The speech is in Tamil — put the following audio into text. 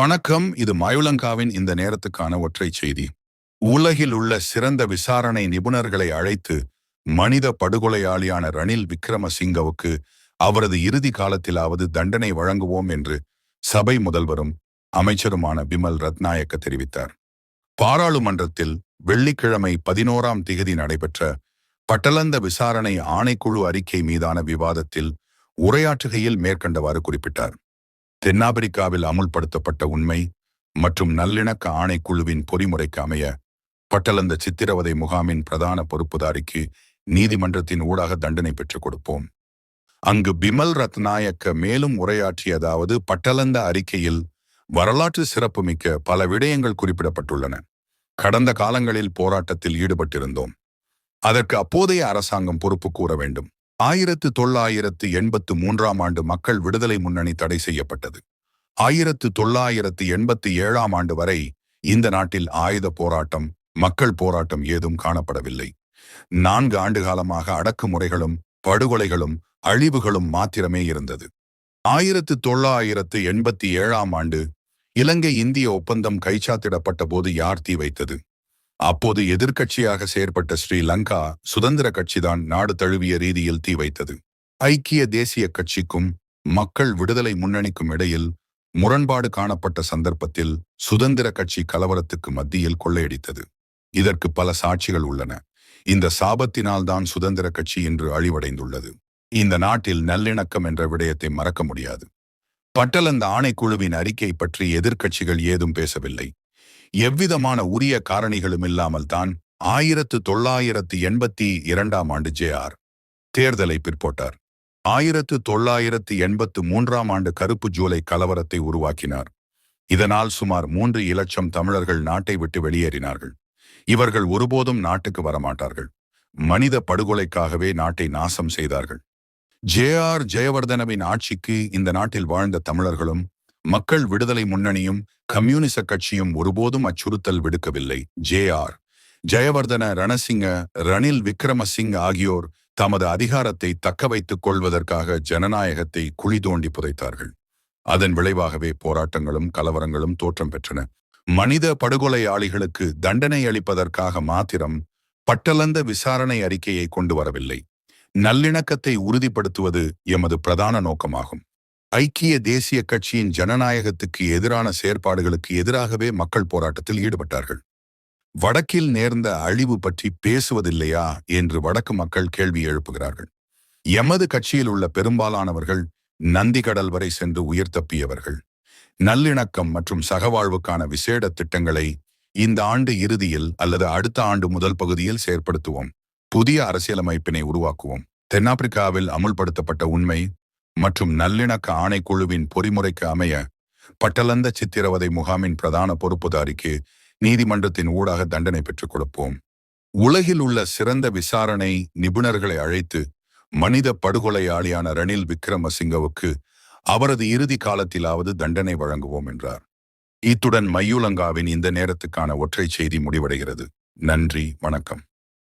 வணக்கம். இது மயுலங்காவின் இந்த நேரத்துக்கான ஒற்றை செய்தி. உலகில் உள்ள சிறந்த விசாரணை நிபுணர்களை அழைத்து மனித படுகொலையாளியான ரணில் விக்ரமசிங்கவுக்கு அவரது இறுதி காலத்திலாவது தண்டனை வழங்குவோம் என்று சபை முதல்வரும் அமைச்சருமான பிமல் ரத்நாயக்க தெரிவித்தார். பாராளுமன்றத்தில் வெள்ளிக்கிழமை பதினோராம் திகதி நடைபெற்ற பட்டலந்த விசாரணை ஆணைக்குழு அறிக்கை மீதான விவாதத்தில் உரையாற்றுகையில் மேற்கண்டவாறு குறிப்பிட்டார். தென்னாப்பிரிக்காவில் அமுல்படுத்தப்பட்ட உண்மை மற்றும் நல்லிணக்க ஆணைக்குழுவின் பொறிமுறைக்கு அமைய பட்டலந்த சித்திரவதை முகாமின் பிரதான பொறுப்புதாரிக்கு நீதிமன்றத்தின் ஊடாக தண்டனை பெற்றுக் கொடுப்போம். அங்கு பிமல் ரத்நாயக்க மேலும் உரையாற்றியதாவது பட்டலந்த அறிக்கையில் வரலாற்று சிறப்புமிக்க பல விடயங்கள் குறிப்பிடப்பட்டுள்ளன. கடந்த காலங்களில் போராட்டத்தில் ஈடுபட்டிருந்தோம். அதற்கு அப்போதைய அரசாங்கம் பொறுப்பு கூற வேண்டும். ஆயிரத்து தொள்ளாயிரத்து எண்பத்து மூன்றாம் ஆண்டு மக்கள் விடுதலை முன்னணி தடை செய்யப்பட்டது. ஆயிரத்து தொள்ளாயிரத்து எண்பத்தி ஏழாம் ஆண்டு வரை இந்த நாட்டில் ஆயுத போராட்டம் மக்கள் போராட்டம் ஏதும் காணப்படவில்லை. நான்கு ஆண்டு காலமாக அடக்குமுறைகளும் படுகொலைகளும் அழிவுகளும் மாத்திரமே இருந்தது. ஆயிரத்து தொள்ளாயிரத்து எண்பத்தி ஏழாம் ஆண்டு இலங்கை இந்திய ஒப்பந்தம் கைச்சாத்திடப்பட்ட போது யார் தீ வைத்தது? அப்போது எதிர்க்கட்சியாக செயற்பட்ட ஸ்ரீலங்கா சுதந்திர கட்சிதான் நாடு தழுவிய ரீதியில் தீ வைத்தது. ஐக்கிய தேசிய கட்சிக்கும் மக்கள் விடுதலை முன்னணிக்கும் இடையில் முரண்பாடு காணப்பட்ட சந்தர்ப்பத்தில் சுதந்திர கட்சி கலவரத்துக்கு மத்தியில் கொள்ளையடித்தது. இதற்கு பல சாட்சிகள் உள்ளன. இந்த சாபத்தினால்தான் சுதந்திர கட்சி இன்று அழிவடைந்துள்ளது. இந்த நாட்டில் நல்லிணக்கம் என்ற விடயத்தை மறக்க முடியாது. பட்டலந்த ஆணைக்குழுவின் அறிக்கை பற்றி எதிர்க்கட்சிகள் ஏதும் பேசவில்லை. எவ்விதமான உரிய காரணிகளும் இல்லாமல் தான் ஆயிரத்து தொள்ளாயிரத்து எண்பத்தி இரண்டாம் ஆண்டு ஜே ஆர் தேர்தலை பிற்போட்டார். ஆயிரத்து தொள்ளாயிரத்து எண்பத்து மூன்றாம் ஆண்டு கருப்பு ஜூலை கலவரத்தை உருவாக்கினார். இதனால் சுமார் மூன்று இலட்சம் தமிழர்கள் நாட்டை விட்டு வெளியேறினார்கள். இவர்கள் ஒருபோதும் நாட்டுக்கு வரமாட்டார்கள். மனித படுகொலைக்காகவே நாட்டை நாசம் செய்தார்கள். ஜே ஆர் ஜெயவர்தனவின் ஆட்சிக்கு இந்த நாட்டில் வாழ்ந்த தமிழர்களும் மக்கள் விடுதலை முன்னணியும் கம்யூனிச கட்சியும் ஒருபோதும் அச்சுறுத்தல் விடுக்கவில்லை. J R. ஜெயவர்தன ரணசிங்க ரணில் விக்ரமசிங் ஆகியோர் தமது அதிகாரத்தை தக்க வைத்துக் கொள்வதற்காக ஜனநாயகத்தை குழி தோண்டி புதைத்தார்கள். அதன் விளைவாகவே போராட்டங்களும் கலவரங்களும் தோற்றம் பெற்றன. மனித படுகொலையாளிகளுக்கு தண்டனை அளிப்பதற்காக மாத்திரம் பட்டலந்த விசாரணை அறிக்கையை கொண்டு வரவில்லை. நல்லிணக்கத்தை உறுதிப்படுத்துவது எமது பிரதான நோக்கமாகும். ஐக்கிய தேசிய கட்சியின் ஜனநாயகத்துக்கு எதிரான செயற்பாடுகளுக்கு எதிராகவே மக்கள் போராட்டத்தில் ஈடுபட்டார்கள். வடக்கில் நேர்ந்த அழிவு பற்றி பேசுவதில்லையா என்று வடக்கு மக்கள் கேள்வி எழுப்புகிறார்கள். எமது கட்சியில் உள்ள பெரும்பாலானவர்கள் நந்திகடல் வரை சென்று உயிர் தப்பியவர்கள். நல்லிணக்கம் மற்றும் சகவாழ்வுக்கான விசேட திட்டங்களை இந்த ஆண்டு இறுதியில் அல்லது அடுத்த ஆண்டு முதல் பகுதியில் செயற்படுத்துவோம். புதிய அரசியலமைப்பினை உருவாக்குவோம். தென்னாப்பிரிக்காவில் அமுல்படுத்தப்பட்ட உண்மை மற்றும் நல்லிணக்க ஆணைக்குழுவின் பொறிமுறைக்கு அமைய பட்டலந்த சித்திரவதை முகாமின் பிரதான பொறுப்புதாரிக்கு நீதிமன்றத்தின் ஊடாக தண்டனை பெற்றுக் கொடுப்போம். உலகில் உள்ள சிறந்த விசாரணை நிபுணர்களை அழைத்து மனித படுகொலையாளியான ரணில் விக்ரமசிங்கவுக்கு அவரது இறுதி காலத்திலாவது தண்டனை வழங்குவோம் என்றார். இத்துடன் மையுலங்காவின் இந்த நேரத்துக்கான ஒற்றை செய்தி முடிவடைகிறது. நன்றி வணக்கம்.